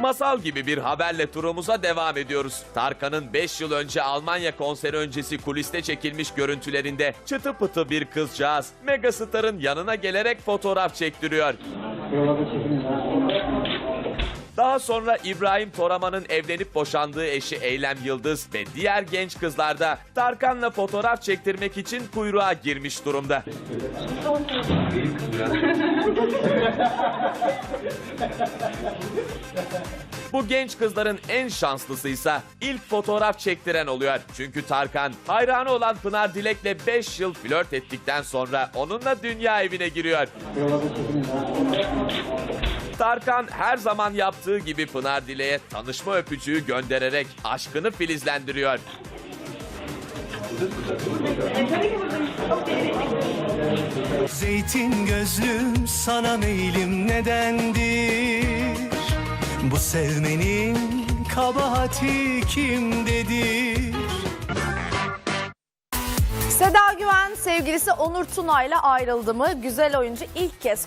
Masal gibi bir haberle turumuza devam ediyoruz. Tarkan'ın 5 yıl önce Almanya konseri öncesi kuliste çekilmiş görüntülerinde çıtı pıtı bir kızcağız Megastar'ın yanına gelerek fotoğraf çektiriyor. Daha sonra İbrahim Toraman'ın evlenip boşandığı eşi Eylem Yıldız ve diğer genç kızlar da Tarkan'la fotoğraf çektirmek için kuyruğa girmiş durumda. Bu genç kızların en şanslısıysa ilk fotoğraf çektiren oluyor. Çünkü Tarkan hayranı olan Pınar Dilek'le 5 yıl flört ettikten sonra onunla dünya evine giriyor. Tarkan her zaman yaptığı gibi Pınar Dilek'e tanışma öpücüğü göndererek aşkını filizlendiriyor. Zeytin gözlüm sana meylim nedendir Bu sevmenin kabahati kimdedir Seda Güven sevgilisi Onur Tuna'yla ayrıldı mı? Güzel oyuncu ilk kez